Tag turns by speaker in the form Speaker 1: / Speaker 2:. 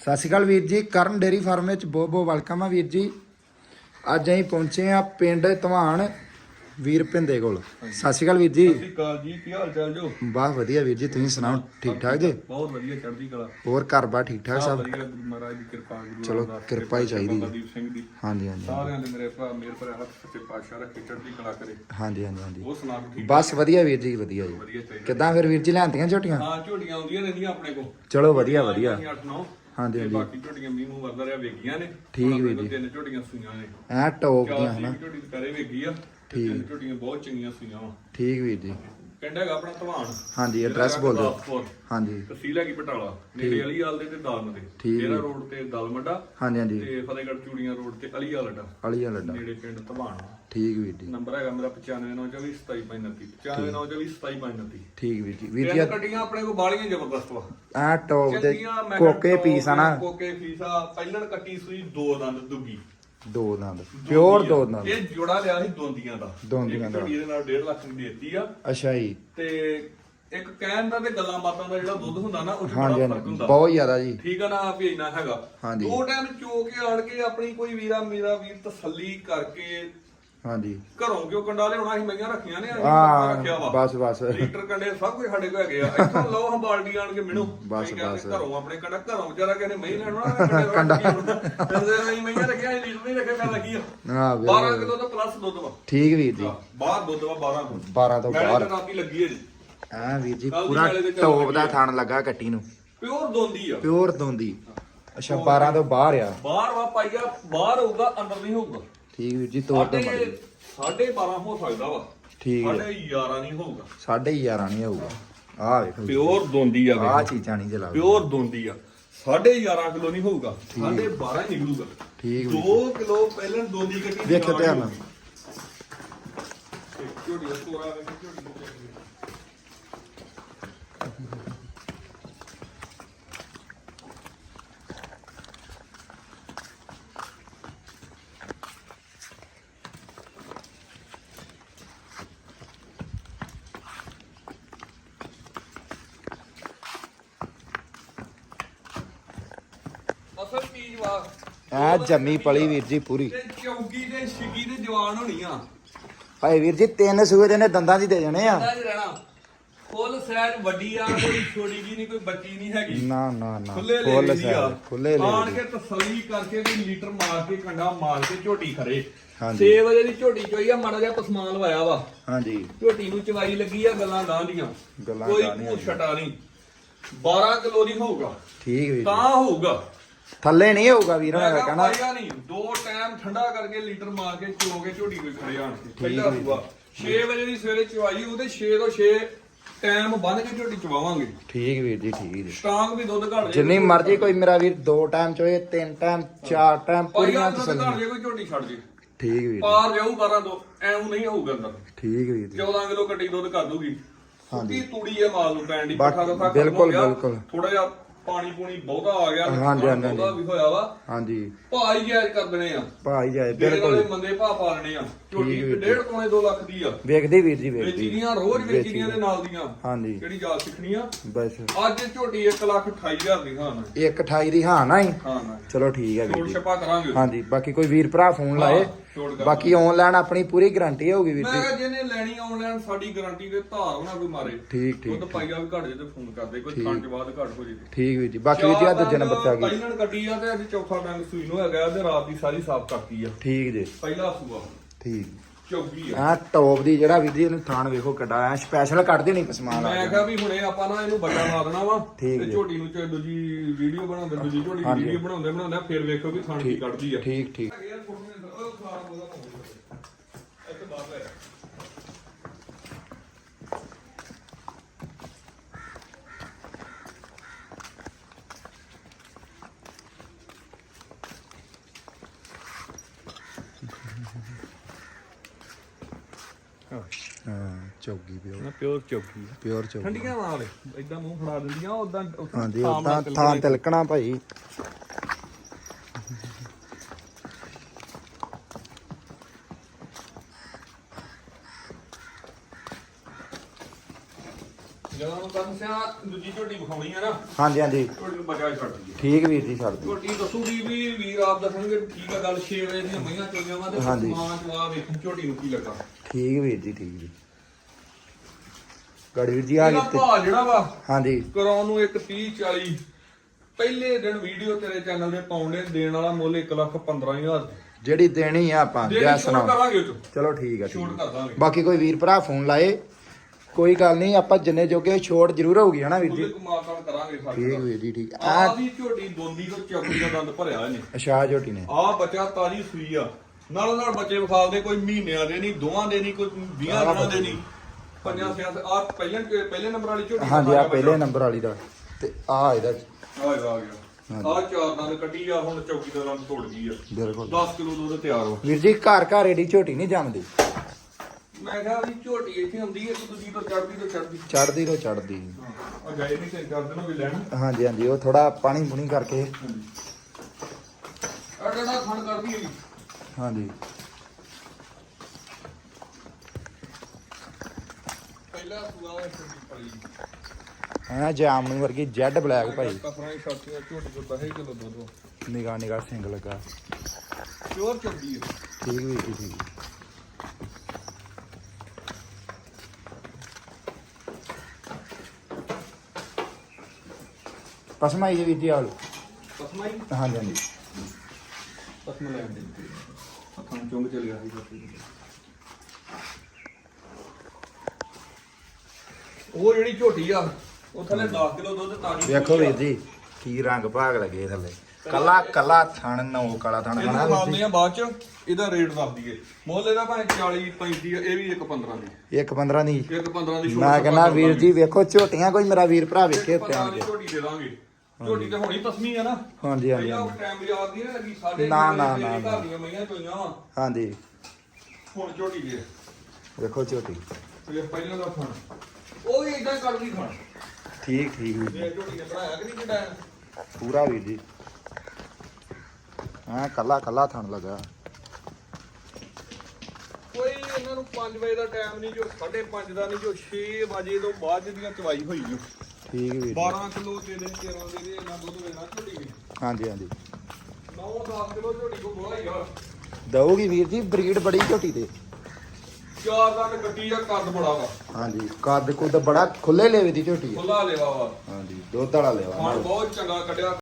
Speaker 1: ਸਤਿ ਸ਼੍ਰੀ ਅਕਾਲ ਵੀਰ ਜੀ ਕਰਨ ਡੇਰੀ ਫਾਰਮ ਵਿੱਚ ਬਹੁਤ ਬਹੁਤ ਵੈਲਕਮ ਆ ਵੀਰ ਜੀ। ਅੱਜ ਅਸੀਂ ਪਹੁੰਚੇ ਆ ਪਿੰਡ ਧਵਾਨ ਵੀਰ ਪਿੰਦੇ ਕੋਲ। ਸਤਿ ਸ਼੍ਰੀ ਅਕਾਲ ਵੀਰ ਜੀ।
Speaker 2: ਸਤਿ ਸ਼੍ਰੀ ਅਕਾਲ ਜੀ ਕੀ ਹਾਲ ਚਾਲ ਜੋ?
Speaker 1: ਬਾਹ ਵਧੀਆ ਵੀਰ ਜੀ ਤੁਸੀਂ ਸੁਣਾਓ ਠੀਕ ਠਾਕ ਜੀ?
Speaker 2: ਬਹੁਤ ਵਧੀਆ ਚੜ੍ਹਦੀ ਕਲਾ।
Speaker 1: ਹੋਰ ਘਰ ਬਾਰ ਠੀਕ ਠਾਕ
Speaker 2: ਸਭ?
Speaker 1: ਸਭ
Speaker 2: ਵਧੀਆ ਗੁਰੂ ਮਹਾਰਾਜ ਦੀ ਕਿਰਪਾ ਗੁਰੂ
Speaker 1: ਚਲੋ,
Speaker 2: ਰਾਮਦਾਸ
Speaker 1: ਕਿਰਪਾ ਹੀ ਚਾਹੀਦੀ ਹੈ।
Speaker 2: ਸਿੰਘ ਦੀ।
Speaker 1: ਹਾਂਜੀ ਹਾਂਜੀ
Speaker 2: ਸਾਰਿਆਂ ਦੇ ਮੇਰੇ ਭਰਾ ਮੇਰ ਭਰਾ ਹੱਥ ਸੱਚੇ ਪਾਤਸ਼ਾਹ ਰੱਖੇ ਚੜ੍ਹਦੀ ਕਲਾ ਕਰੇ।
Speaker 1: ਹਾਂਜੀ ਹਾਂਜੀ ਹਾਂਜੀ।
Speaker 2: ਉਹ ਸੁਣਾ ਤੂੰ ਠੀਕ?
Speaker 1: ਬਸ ਵਧੀਆ ਵੀਰ ਜੀ ਵਧੀਆ ਜੀ।
Speaker 2: ਵਧੀਆ ਚਾਹੀਦਾ।
Speaker 1: ਕਿੱਦਾਂ ਫਿਰ ਵੀਰ ਜੀ ਲੈਂਦੀਆਂ ਝੋਟੀਆਂ?
Speaker 2: ਹਾਂ ਝੋਟੀਆਂ ਆਉਂਦੀਆਂ ਰਹਿੰਦੀਆਂ ਆਪਣੇ ਕੋਲ।
Speaker 1: ਚਲੋ ਵਧੀਆ ਵਧੀਆ।
Speaker 2: 8 9
Speaker 1: ਹਾਂਜੀ,
Speaker 2: ਤੇ
Speaker 1: ਹਾਂਜੀ।
Speaker 2: ਬਾਕੀ ਝੋਟੀਆਂ ਮੀਂਹ ਮੂੰਹ ਵਰਦਾ ਰਿਹਾ ਵੇਗੀਆਂ ਨੇ
Speaker 1: ਠੀਕ
Speaker 2: ਹੁਣ
Speaker 1: ਵੀਰ
Speaker 2: ਆਪਣੇ
Speaker 1: ਜੀ।
Speaker 2: ਤਿੰਨ ਝੋਟੀਆਂ ਸੂਈਆਂ ਨੇ
Speaker 1: ਐ ਟੌਪ
Speaker 2: ਚਾਰ
Speaker 1: ਦੀਆਂ
Speaker 2: ਸੀ
Speaker 1: ਹਨਾ
Speaker 2: ਝੋਟੀ ਕਰੇ ਵੇਗੀ ਆ ਤੇ
Speaker 1: ਠੀਕ।
Speaker 2: ਤਿੰਨ ਝੋਟੀਆਂ ਬਹੁਤ ਚੰਗੀਆਂ ਸੂਈਆਂ ਵਾ
Speaker 1: ਠੀਕ ਵੀਰ ਜੀ
Speaker 2: ਪਿੰਡ ਹੈਗਾ ਆਪਣਾ ਧਵਾਨ।
Speaker 1: ਹਾਂਜੀ ਐਡਰੈਸ ਬੋਲ। ਦਿਓ। ਹਾਂਜੀ।
Speaker 2: ਤਹਿਸੀਲ ਹੈਗੀ ਬਟਾਲਾ ਨੇੜੇ ਅਲੀ ਆਲ ਦੇ ਤੇ ਦਾਲਮ ਦੇ ਤੇਰਾ ਰੋਡ ਤੇ ਦਲਮੱਡਾ
Speaker 1: ਹਾਂਜੀ ਹਾਂਜੀ।
Speaker 2: ਤੇ ਫਤਿਹਗੜ੍ਹ ਚੂੜੀਆਂ ਰੋਡ ਤੇ ਅਲੀ ਆਲ ਅੱਡਾ।
Speaker 1: ਅਲੀਆ ਲੱਡਾ
Speaker 2: ਨੇੜੇ ਪਿੰਡ ਧਵਾਨ।
Speaker 1: ਠੀਕ ਵੀਰ ਜੀ।
Speaker 2: ਨੰਬਰ ਹੈਗਾ ਮੇਰਾ 9594277529 9594277529
Speaker 1: ਠੀਕ ਵੀਰ ਜੀ। ਵੀਰ ਜੀ
Speaker 2: ਆਪਣੇ ਕੋਲ ਬਾਲੀਆਂ ਜ਼ਬਰਦਸਤ ਵਾ।
Speaker 1: ਐ ਟੌਪ ਦੇ ਕੋਕੇ ਪੀਸ ਆ ਨਾ।
Speaker 2: ਕੋਕੇ ਪੀਸ ਆ। ਪਹਿਲਣ ਕੱਟੀ ਸੂਈ ਦੋ ਦੰਦ ਦੁੱਗੀ।
Speaker 1: ਦੋ ਦੰਦ ਪਿਓਰ ਦੋ ਦੰਦ।
Speaker 2: ਇਹ ਜੋੜਾ ਲਿਆ ਸੀ ਦੋਂਦੀਆਂ ਦਾ।
Speaker 1: ਦੋਂਦੀਆਂ ਦਾ।
Speaker 2: ਝੋਟੀ ਦੇ ਨਾਲ 1.5 ਲੱਖ ਦੀ ਦੇਤੀ ਆ।
Speaker 1: ਅੱਛਾ ਜੀ।
Speaker 2: ਤੇ ਇੱਕ ਕਹਿਣ ਦਾ ਤੇ ਗੱਲਾਂ ਬਾਤਾਂ ਦਾ ਜਿਹੜਾ ਦੁੱਧ ਹੁੰਦਾ ਨਾ ਉਹ ਬੜਾ ਫ਼ਰਕ
Speaker 1: ਹਾਂਜੀ
Speaker 2: ਹੁੰਦਾ।
Speaker 1: ਬਹੁਤ ਜ਼ਿਆਦਾ ਜੀ।
Speaker 2: ਠੀਕ ਆ ਨਾ ਵੀ ਇੰਨਾ ਹੈਗਾ। ਦੋ ਟਾਈਮ ਚੋ ਕੇ ਆਣ ਕੇ ਆਪਣੀ ਕੋਈ ਵੀਰਾ ਮੇਰਾ ਵੀਰ ਤਸੱਲੀ ਕਰਕੇ
Speaker 1: ਹਾਂਜੀ।
Speaker 2: ਘਰੋਂ ਕਿਉਂ ਕੰਡਾ ਲਿਆਉਣਾ ਸੀ? ਮਈਆਂ ਰੱਖੀਆਂ ਨੇ ਅਸੀਂ
Speaker 1: ਹਾਂ,
Speaker 2: ਰੱਖਿਆ ਵਾ।
Speaker 1: ਬਸ, ਬਸ।
Speaker 2: ਲੀਟਰ ਕੰਡੇ ਸਭ ਕੁਝ ਸਾਡੇ ਕੋਲ ਹੈਗੇ ਆ। ਇੱਥੋਂ ਲਓ ਹਾਂ ਬਾਲਟੀ ਆਣ ਕੇ ਮਿਣੋ।
Speaker 1: ਬਸ,
Speaker 2: ਅਸੀਂ ਕਹਿੰਦੇ
Speaker 1: ਬਸ।
Speaker 2: ਘਰੋਂ ਆਪਣੇ ਕੰਡਾ ਘਰੋਂ ਵਿਚਾਰਾ ਕਹਿੰਦੇ ਮਹੀਂ ਲੈਣਾ ਕੰਡਾ। ਤੇ ਅਸੀਂ ਮਈਆਂ ਰੱਖਿਆ ਅਸੀਂ ਲੀਟਰ ਨਹੀਂ ਰੱਖੇ ਮੈਂ ਲੱਗੀ ਆ।
Speaker 1: ਹਾਂ
Speaker 2: 12
Speaker 1: ਬਿਲਕੁਲ
Speaker 2: ਕਿਲੋ ਦਾ ਪਲੱਸ ਦੁੱਧ ਵਾ।
Speaker 1: ਠੀਕ ਵੀਰ ਜੀ।
Speaker 2: ਬਾਹਰ ਦੁੱਧ ਵਾ 12 ਤੋਂ।
Speaker 1: 12 ਤੋਂ ਬਾਹਰ।
Speaker 2: ਤਾਂ ਰਾਤੀ ਲੱਗੀ ਹੈ ਜੀ।
Speaker 1: ਐ ਵੀਰ ਜੀ
Speaker 2: ਕੱਲ੍ਹ ਦੀ
Speaker 1: ਪੂਰਾ ਟੌਪ ਦਾ ਥਣ ਲੱਗਾ ਕੱਟੀ ਨੂੰ।
Speaker 2: ਪਿਓਰ ਦੋਂਦੀ ਆ।
Speaker 1: ਪਿਓਰ ਦੋਂਦੀ। ਅੱਛਾ 12 ਤੋਂ ਬਾਹਰ ਆ।
Speaker 2: ਬਾਹਰ ਵਾ ਪਾਈਆ ਬਾਹਰ ਹੋਊਗਾ ਅੰਦਰ ਨਹੀਂ ਹੋਊਗਾ।
Speaker 1: ਠੀਕ ਵੀਰ ਜੀ ਤੋੜ ਤੋਂ
Speaker 2: ਸਾਡੇ
Speaker 1: ਮੜੀ
Speaker 2: ਸਾਢੇ 12 ਹੋ ਸਕਦਾ ਵਾ।
Speaker 1: ਠੀਕ ਹੈ।
Speaker 2: ਸਾਢੇ 11 ਨਹੀਂ ਹੋਊਗਾ।
Speaker 1: ਸਾਢੇ 11 ਨਹੀਂ ਹੋਊਗਾ। ਆਹ ਵੇਖੋ।
Speaker 2: ਪਿਓਰ ਦੋਂਦੀ ਆ
Speaker 1: ਆਹ ਚੀਜ਼ਾਂ ਨਹੀਂ ਜਲਾ
Speaker 2: ਪਿਓਰ ਦੋਂਦੀ ਆ। ਸਾਢੇ 11 ਕਿਲੋ ਨਹੀਂ ਹੋਊਗਾ। ਸਾਢੇ 12 ਹੀ ਨਿਕਲੂਗਾ।
Speaker 1: ਠੀਕ ਵੀਰ
Speaker 2: 2 ਕਿਲੋ ਪਹਿਲਾਂ ਦੋਂਦੀ ਕੱਟੀ ਦੀ
Speaker 1: ਵੇਖੋ
Speaker 2: ਨਾਲ
Speaker 1: ਧਿਆਨ ਨਾਲ
Speaker 2: ਹੋਊਗੀ। ਝੋਟੀ ਦਾ ਤੋਰਾ ਵੇਖੋ ਝੋਟੀ ਦਾ ਚੈੱਕ ਅਸਲ ਚੀਜ਼ ਵਾ
Speaker 1: ਐ ਜੰਮੀ ਪਲੀ ਵੀਰ ਜੀ ਪੂਰੀ।
Speaker 2: ਤੇ ਚੌਗੀ ਤੇ ਤੇ ਜਵਾਨ ਹੋਣੀ ਆ
Speaker 1: ਹਾਏ ਵੀਰ ਜੀ ਤਿੰਨ ਸੂਏ ਦੇ ਨੇ ਦੰਦਾਂ ਦੀ ਦੇ ਜਾਣੇ ਆ।
Speaker 2: ਰਹਿਣਾ। ਫੁੱਲ ਸਾਈਜ਼ ਵੱਡੀ ਆ ਕੋਈ ਛੋਟੀ ਜੀ ਨਹੀਂ ਕੋਈ ਬੱਚੀ ਨਹੀਂ ਹੈਗੀ।
Speaker 1: ਨਾ ਨਾ ਨਾ
Speaker 2: ਖੁੱਲੇ ਲੈ
Speaker 1: ਫੁੱਲ
Speaker 2: ਲਈ ਆ।
Speaker 1: ਸਾਈਜ਼, ਖੁੱਲੇ ਲੈ
Speaker 2: ਆਣ
Speaker 1: ਲਈ।
Speaker 2: ਕੇ ਤਸੱਲੀ ਕਰਕੇ ਵੀ ਲੀਟਰ ਮਾਰ ਕੇ ਕੰਡਾ ਮਾਰ ਕੇ ਝੋਟੀ ਖਰੇ।
Speaker 1: ਹਾਂਜੀ।
Speaker 2: 6 ਵਜੇ ਦੀ ਝੋਟੀ ਚੋਈ ਆ ਮਾੜਾ ਜਿਹਾ ਪਸਮਾਨ ਲਵਾਇਆ ਵਾ।
Speaker 1: ਹਾਂਜੀ।
Speaker 2: ਝੋਟੀ ਨੂੰ ਚਵਾਈ ਲੱਗੀ ਆ ਗੱਲਾਂ ਗਾਂ ਦੀਆਂ
Speaker 1: ਗੱਲਾਂ
Speaker 2: ਕੋਈ
Speaker 1: ਗਾਂ ਦੀਆਂ।
Speaker 2: ਭੂਤ ਛਟਾ ਨਹੀਂ। 12 ਕਿਲੋ ਨਹੀਂ ਹੋਊਗਾ।
Speaker 1: ਠੀਕ ਵੀਰ
Speaker 2: ਤਾਂ ਹੋਊਗਾ।
Speaker 1: ਥੱਲੇ ਨਹੀਂ ਹੋਊਗਾ ਵੀਰ ਕਹਣਾ।
Speaker 2: ਪਾਈਆ ਨਹੀਂ ਦੋ ਟਾਈਮ ਠੰਡਾ ਕਰਕੇ ਲੀਟਰ ਮਾਰ ਕੇ ਚੋ ਕੇ ਝੋਟੀ ਕੋਈ ਖੜੇ ਆਣ ਕੇ। ਪਹਿਲਾ। ਸੂਆ। 6 ਵਜੇ ਦੀ ਸਵੇਰੇ ਚਵਾਈ ਉਹਦੇ 6 ਤੋਂ 6 ਟਾਈਮ ਬੰਨ ਕੇ ਝੋਟੀ ਚਵਾਵਾਂਗੇ।
Speaker 1: ਠੀਕ ਵੀਰ ਜੀ ਠੀਕ ਜੀ।
Speaker 2: ਸਟਾਂਗ ਵੀ ਦੁੱਧ ਘੜ
Speaker 1: ਜਿੰਨੀ ਮਰਜ਼ੀ ਕੋਈ ਮੇਰਾ ਵੀਰ ਦੋ ਟਾਈਮ ਚੋਏ ਤਿੰਨ ਟਾਈਮ ਚਾਰ ਟਾਈਮ ਪੂਰੀਆਂ
Speaker 2: ਦੁੱਧ ਘੜ
Speaker 1: ਤਸੱਲੀ
Speaker 2: ਜੇ ਕੋਈ ਝੋਟੀ ਛੱਡ ਜੇ।
Speaker 1: ਠੀਕ ਵੀਰ
Speaker 2: ਪਾਰ ਜਾਊ 12 ਤੋਂ ਐਉਂ ਨਹੀਂ ਹੋਊਗਾ ਅੰਦਰ।
Speaker 1: ਠੀਕ ਵੀਰ ਜੀ।
Speaker 2: 14 ਕਿਲੋ ਕੱਟੀ ਦੁੱਧ ਕਰ ਦੂਗੀ।
Speaker 1: ਹਾਂਜੀ।
Speaker 2: ਤੂੜੀ ਹੈ ਮਾਲ ਨੂੰ ਪੈਣ ਦੀ ਪੱਠਾ ਦਾ
Speaker 1: ਬਿਲਕੁਲ, ਬਿਲਕੁਲ।
Speaker 2: ਥੋੜਾ ਜਿਹਾ ਪਾਣੀ ਪੂਣੀ ਬਹੁਤਾ ਆ ਗਿਆ
Speaker 1: ਹਾਂਜੀ, ਹਾਂਜੀ,
Speaker 2: ਬਹੁਤਾ। ਵੀ ਹੋਇਆ ਵਾ।
Speaker 1: ਹਾਂਜੀ।
Speaker 2: ਭਾਈ ਜਾਇਜ਼ ਕਰ ਦੇਣੇ ਆ।
Speaker 1: ਭਾਈ ਜਾਏ
Speaker 2: ਵਾਲੇ
Speaker 1: ਬਿਲਕੁਲ।
Speaker 2: ਮੰਦੇ ਭਾਅ ਪਾ ਲੈਣੇ ਆ। ਝੋਟੀ
Speaker 1: ਠੀਕ ਹੈ ਜੀ।
Speaker 2: ਡੇਢ ਪੌਣੇ 2 ਲੱਖ ਦੀ ਆ।
Speaker 1: ਵੇਖਦੇ ਵੀਰ ਜੀ ਵੇਖਦੀ।
Speaker 2: ਵੇਚੀਆਂ ਰੋਜ਼ ਵੇਚੀਆਂ ਦੇ ਨਾਲ ਦੀਆਂ।
Speaker 1: ਹਾਂਜੀ।
Speaker 2: ਕਿਹੜੀ ਜਾਲ ਸਿੱਖਣੀ ਆ?
Speaker 1: ਬਸ।
Speaker 2: ਅੱਜ ਝੋਟੀ 1 ਲੱਖ 28 ਹਜ਼ਾਰ ਦੀ ਹਾਂ ਨਾ
Speaker 1: 128 ਦੀ ਹਾਂ ਨਾ ਹੀ
Speaker 2: ਹਾਂ। ਨਾ
Speaker 1: ਚਲੋ ਠੀਕ ਹੈ ਵੀਰ
Speaker 2: ਛੋੜ
Speaker 1: ਜੀ।
Speaker 2: ਛਪਾ ਕਰਾਂਗੇ।
Speaker 1: ਹਾਂਜੀ ਬਾਕੀ ਕੋਈ ਵੀਰ ਭਰਾ ਫੋਨ ਲਾਏ? ਬਾਕੀ ਆਨਲਾਈਨ ਆਪਣੀ ਪੂਰੀ ਗਾਰੰਟੀ ਹੋਊਗੀ ਵੀਰ
Speaker 2: ਮੈਂ
Speaker 1: ਜੀ।
Speaker 2: ਕਿਹਾ ਜਿਹਨੇ ਲੈਣੀ ਆਨਲਾਈਨ ਸਾਡੀ ਗਾਰੰਟੀ ਦੇ ਧਾਰ ਨਾ ਕੋਈ ਮਾਰੇ
Speaker 1: ਠੀਕ ਠੀਕ
Speaker 2: ਦੁੱਧ ਪਾਈਆ ਵੀ ਘਟ ਜੇ ਤੇ ਫੋਨ ਕਰਦੇ ਕੋਈ ਖਾਣ ਚ ਬਾਅਦ ਘਟ ਹੋ ਜੇ।
Speaker 1: ਠੀਕ ਵੀਰ ਜੀ ਬਾਕੀ ਵੀਰ ਜੀ ਆ ਦੂਜੇ ਨੰਬਰ ਤੇ ਆ ਗਈ।
Speaker 2: ਪਹਿਲਾਂ ਕੱਟੀ ਆ ਤੇ ਅੱਜ ਚੌਥਾ ਡੰਗ ਸੂਈ ਨੂੰ ਹੈਗਾ ਤੇ ਰਾਤ ਦੀ ਸਾਰੀ ਸਾਫ਼ ਕਰਤੀ ਆ।
Speaker 1: ਠੀਕ ਜੀ।
Speaker 2: ਪਹਿਲਾ ਸੂਆ।
Speaker 1: ਠੀਕ।
Speaker 2: ਚੌਗੀ ਆ।
Speaker 1: ਆ ਟੌਪ ਦੀ ਜਿਹੜਾ ਵੀਰ ਜੀ ਇਹਨੂੰ ਥਾਣ ਵੇਖੋ ਕਿੱਡਾ ਆ ਸਪੈਸ਼ਲ ਕੱਢ ਦੇਣੀ ਪਸਮਾਨ ਆ
Speaker 2: ਮੈਂ ਕਿਹਾ ਵੀ ਹੁਣੇ ਆਪਾਂ ਨਾ ਇਹਨੂੰ ਵੱਡਾ ਲਾ ਦੇਣਾ ਵਾ
Speaker 1: ਠੀਕ ਜੀ।
Speaker 2: ਝੋਟੀ ਨੂੰ ਚ ਦੂਜੀ ਵੀਡੀਓ ਬਣਾਉਂਦੇ ਦੂਜੀ ਝੋਟੀ ਦੀ। ਵੀਡੀਓ ਬਣਾਉਂਦੇ ਬਣਾਉਂਦੇ ਫਿਰ ਵੇਖੋ ਵੀ ਥਾਣ ਕੀ ਕੱਢਦੀ ਆ।
Speaker 1: ਠੀਕ ਠੀਕ।
Speaker 2: ਇੱਥੇ ਬਾਹਰ ਲੈ
Speaker 1: ਹਾਂ ਚੌਗੀ ਪਿਓਰ
Speaker 2: ਨਾ ਪਿਓਰ ਚੌਗੀ
Speaker 1: ਪਿਓਰ ਚੌਗੀ।
Speaker 2: ਠੰਡੀਆਂ ਨਾਲ ਇਦਾਂ ਮੂੰਹ ਫੜਾ ਦਿੰਦੀਆਂ ਉਦਾਂ
Speaker 1: ਹਾਂਜੀ ਉਦਾਂ ਥਾਂ ਤਿਲਕਣਾ ਭਾਈ।
Speaker 2: ਜਦੋਂ ਨੂੰ ਕੰਮ ਮਸਿਆ ਦੂਜੀ ਝੋਟੀ ਵਿਖਾਉਣੀ ਆ ਨਾ।
Speaker 1: ਹਾਂਜੀ ਹਾਂਜੀ।
Speaker 2: ਝੋਟੀ ਨੂੰ ਬਚਾ ਛੱਡ ਦਈਏ।
Speaker 1: ਠੀਕ ਵੀਰ ਜੀ ਛੱਡ ਦਿਓ
Speaker 2: ਝੋਟੀ ਦੱਸੂਗੀ ਵੀ ਵੀਰ ਆਪ ਦੱਸਣਗੇ ਠੀਕ ਆ ਗੱਲ 6 ਵਜੇ ਦੀਆਂ ਮਈਆਂ ਚੋਈਆਂ ਵਾ ਤੇ
Speaker 1: ਹਾਂਜੀ।
Speaker 2: ਮਾਂ ਚਵਾ ਵੇਖਣ ਝੋਟੀ ਨੂੰ ਕੀ ਲੱਗਾ।
Speaker 1: ਠੀਕ ਵੀਰ ਜੀ ਠੀਕ ਜੀ ਗੜੀ ਵੀਰ ਜੀ ਆ
Speaker 2: ਇਹਦਾ
Speaker 1: ਗਏ ਤੇ-
Speaker 2: ਭਾਅ ਜਿਹੜਾ ਵਾ
Speaker 1: ਹਾਂਜੀ।
Speaker 2: ਕਰਾਉਣ ਨੂੰ ਇੱਕ 30 40 ਪਹਿਲੇ ਦਿਨ ਵੀਡੀਓ ਤੇਰੇ ਚੈਨਲ ਦੇ ਪਾਉਂਦੇ ਦੇਣ ਵਾਲਾ ਮੁੱਲ 1 ਲੱਖ 15000
Speaker 1: ਜਿਹੜੀ ਦੇਣੀ ਆ ਆਪਾਂ
Speaker 2: ਦੇਣੀ
Speaker 1: ਜੈ
Speaker 2: ਛੋਟ
Speaker 1: ਸੁਣਾਓ
Speaker 2: ਕਰਾਂਗੇ ਉਹ 'ਚੋਂ।
Speaker 1: ਚਲੋ ਠੀਕ ਆ ਠੀਕ
Speaker 2: ਛੋਟ
Speaker 1: ਆ।
Speaker 2: ਕਰ ਦਾਂਗੇ।
Speaker 1: ਬਾਕੀ ਕੋਈ ਵੀਰ ਭਰਾ ਫੋਨ ਲਾਏ ਕੋਈ ਗੱਲ ਨਹੀਂ ਆਪਾਂ ਜਿੰਨੇ ਜੋਗੇ ਛੋਟ ਜ਼ਰੂਰ ਹੋਊਗੀ ਹਨਾ ਵੀਰ
Speaker 2: ਉਹਦੇ
Speaker 1: ਜੀ
Speaker 2: ਕਰਾਂਗੇ
Speaker 1: ਠੀਕ। ਵੀਰ ਜੀ ਠੀਕ। ਆ
Speaker 2: ਵੀ ਝੋਟੀ ਦੋਂਦੀ ਤੋਂ ਚੌਕੀ ਦਾ ਦੰਦ ਭਰਿਆ ਇਹਨੇ
Speaker 1: ਅਸ਼ਾ ਝੋਟੀ ਨੇ।
Speaker 2: ਆਹ ਬੱਚਾ ਤਾਜੀ ਸੂਈ ਆ। ਨਾਲ ਨਾਲ ਬੱਚੇ ਵਿਖਾਲਦੇ ਕੋਈ ਮਹੀਨਿਆਂ ਦੇ ਨਹੀਂ ਦੋਵਾਂ ਦੇ ਨਹੀਂ ਕੋਈ 20 ਦਿਨਾਂ ਦੇ ਨਹੀਂ। ਪੰਜਾਂ ਸਿਆਂ ਆ ਪਹਿਲੇ ਪਹਿਲੇ ਨੰਬਰ ਵਾਲੀ ਝੋਟੀ
Speaker 1: ਹਾਂਜੀ ਆ ਪਹਿਲੇ ਨੰਬਰ ਵਾਲੀ ਦਾ। ਤੇ ਆ ਇਹਦਾ
Speaker 2: ਆ ਆ ਗਿਆ। ਆ ਚਾਰ ਦੰਦ ਕੱਟੀ ਆ ਹੁਣ ਚੌਕੀ ਦਾ ਰੰਗ ਤੋੜ ਗਈ ਆ।
Speaker 1: ਬਿਲਕੁਲ।
Speaker 2: 10 ਕਿਲੋ ਦੁੱਧ ਤਿਆਰ ਹੋ
Speaker 1: ਵੀਰ ਜੀ ਘਰ ਘਰ ਏਡੀ ਝੋਟੀ ਨਹੀਂ ਜੰਮਦੀ।
Speaker 2: ਮੈਂ ਕਿਹਾ ਵੀ ਝੋਟੀ ਇੱਥੇ ਹੁੰਦੀ ਹੈ ਇੱਕ ਦੂਜੀ ਤੋਂ ਚੜਦੀ ਤੋਂ ਚੜਦੀ
Speaker 1: ਚੜਦੀ ਤੋਂ ਚੜਦੀ
Speaker 2: ਆ ਗਏ ਨਹੀਂ ਤੇ ਕਰ ਦੇਣੋ ਵੀ ਲੈਣ।
Speaker 1: ਹਾਂਜੀ ਹਾਂਜੀ ਉਹ ਥੋੜਾ ਪਾਣੀ ਪੁਣੀ ਕਰਕੇ।
Speaker 2: ਅੜੜਾ ਖਣ ਕਰਦੀ ਹੈ
Speaker 1: ਹਾਂਜੀ।
Speaker 2: ਪਹਿਲਾ ਸੁਆ ਹੈ ਛੋਟੀ ਪਲੀ
Speaker 1: ਐ ਜਾਮਨ ਵਰਗੀ ਜੈਡ ਬਲੈਕ ਭਾਈ।
Speaker 2: ਕਫਰਾਂ ਦੀ ਛਾਤੀਆਂ ਝੋਟੀ ਤੋਂ ਪੈਸੇ ਕਿਲੋ ਦੁੱਧ।
Speaker 1: ਨਿਗਾਹ ਨਿਗਾਹ ਸਿੰਗ ਲੱਗਾ।
Speaker 2: ਪਿਓਰ ਚੰਗੀ ਹੈ।
Speaker 1: ਠੀਕ ਜੀ ਠੀਕ ਪਸਮਾਈ ਵੀਰ ਜੀ ਆਲੂ
Speaker 2: ਪਸਮਾਈ
Speaker 1: ਹਾਂਜੀ ਹਾਂਜੀ।
Speaker 2: ਪਸਮ ਲੈ ਆਂਦੇ ਹੱਥਾਂ ਨੂੰ ਚੁੰਗ ਚਲ ਗਿਆ ਸੀ। ਛੋਟੀ ਉਹ ਜਿਹੜੀ ਝੋਟੀ ਆ ਉਹ ਥੱਲੇ 10 ਕਿਲੋ ਦੁੱਧ ਤਾਜੀ
Speaker 1: ਵੇਖੋ ਵੀਰ ਜੀ ਕੀ ਰੰਗ ਭਾਗ ਲੱਗੇ ਥੱਲੇ। ਕੱਲਾ ਕੱਲਾ ਥਣ ਨੋ ਕਾਲਾ ਥਣ
Speaker 2: ਇਹਨੂੰ
Speaker 1: ਬਣਾ ਵੀਰ
Speaker 2: ਖਾਂਦੇ
Speaker 1: ਜੀ
Speaker 2: ਆ ਬਾਅਦ ਚ ਇਹਦਾ ਰੇਟ ਦੱਸ ਦਈਏ। ਮੁੱਲ ਇਹਦਾ ਭਾਵੇਂ 40 35 ਆ ਇਹ ਵੀ 1.15 ਦੀ।
Speaker 1: ਇੱਕ 15 ਦੀ।
Speaker 2: 1.15 ਦੀ
Speaker 1: ਮੈਂ ਕਹਿੰਦਾ ਵੀਰ ਜੀ ਵੇਖੋ ਝੋਟੀਆਂ ਕੋਈ ਮੇਰਾ ਵੀਰ ਭਰਾ ਵੇਖੇ ਉੱਤੇ
Speaker 2: ਪਤਾ
Speaker 1: ਆਣ
Speaker 2: ਨਹੀਂ
Speaker 1: ਕੇ।
Speaker 2: ਝੋਟੀ ਦੇ ਦਾਂਗੇ। ਝੋਟੀ ਤੇ ਹੋਣੀ ਪਸਮੀ ਆ ਨਾ।
Speaker 1: ਹਾਂਜੀ ਹਾਂਜੀ
Speaker 2: ਪਹਿਲਾਂ
Speaker 1: ਹਾਂਜੀ।
Speaker 2: ਟਾਈਮ ਯਾਦ ਨਹੀਂ ਲੱਗੀ ਸਾਡੇ
Speaker 1: ਨਾ, ਨਾ,
Speaker 2: ਮੇਰੇ
Speaker 1: ਨਾ,
Speaker 2: ਘਰ ਦੀਆਂ ਮਈਆਂ ਚੋਈਆਂ ਵਾ
Speaker 1: ਹਾਂਜੀ।
Speaker 2: ਹੁਣ ਝੋਟੀ ਦੇ।
Speaker 1: ਵੇਖੋ ਝੋਟੀ।
Speaker 2: ਤੇ ਪਹਿਲਾਂ ਦਾ ਖਾਣ। ਉਹ ਵੀ ਇਦਾਂ ਕਰਦੀ ਖਾਣ।
Speaker 1: ਠੀਕ ਠੀਕ। ਵੀਰ ਜੀ
Speaker 2: ਜੇ ਝੋਟੀ ਨੇ ਬਣਾਇਆ ਕਿ ਨਹੀਂ ਕਿਡਾ?
Speaker 1: ਪੂਰਾ ਵੀਰ ਜੀ। ਹਾਂ ਕੱਲਾ ਕੱਲਾ ਥਣ ਲੱਗਾ।
Speaker 2: ਕੋਈ ਇਹਨਾਂ ਨੂੰ 5 ਵਜੇ ਦਾ ਟਾਈਮ ਨਹੀਂ ਜੋ 5:30 ਦਾ ਨਹੀਂ ਜੋ 6 ਵਜੇ ਤੋਂ ਬਾਅਦ ਦੀਆਂ ਚਵਾਈ ਹੋਈ ਜੋ
Speaker 1: ਠੀਕ ਵੀਰ ਜੀ।
Speaker 2: 12 ਕਿਲੋ ਦੇ ਦੇ 13 ਦੇ ਦੇ ਇਹਨਾਂ ਦੁੱਧ ਦੇਣਾ ਝੋਟੀ ਨੇ
Speaker 1: ਹਾਂਜੀ ਹਾਂਜੀ।
Speaker 2: 9-10 ਕਿਲੋ ਝੋਟੀ ਕੋ ਬੋਲਾ ਹੀ ਆ।
Speaker 1: ਦਊਗੀ ਵੀਰ ਜੀ ਬਰੀਡ ਬੜੀ ਝੋਟੀ ਤੇ।
Speaker 2: ਚਾਰ ਦੰਦ ਗੱਡੀ ਆ ਕੱਦ ਬੜਾ ਵਾ।
Speaker 1: ਹਾਂਜੀ ਕੱਦ ਕੁੱਦ ਬੜਾ ਖੁੱਲੇ ਲੇਵੇ ਦੀ ਝੋਟੀ
Speaker 2: ਖੁੱਲਾ ਲੇਵਾ ਵਾ।
Speaker 1: ਹਾਂਜੀ ਦੁੱਧ ਵਾਲਾ ਲੇਵਾ।
Speaker 2: ਹੁਣ ਬਹੁਤ ਚੰਗਾ ਕੱਢਿਆ।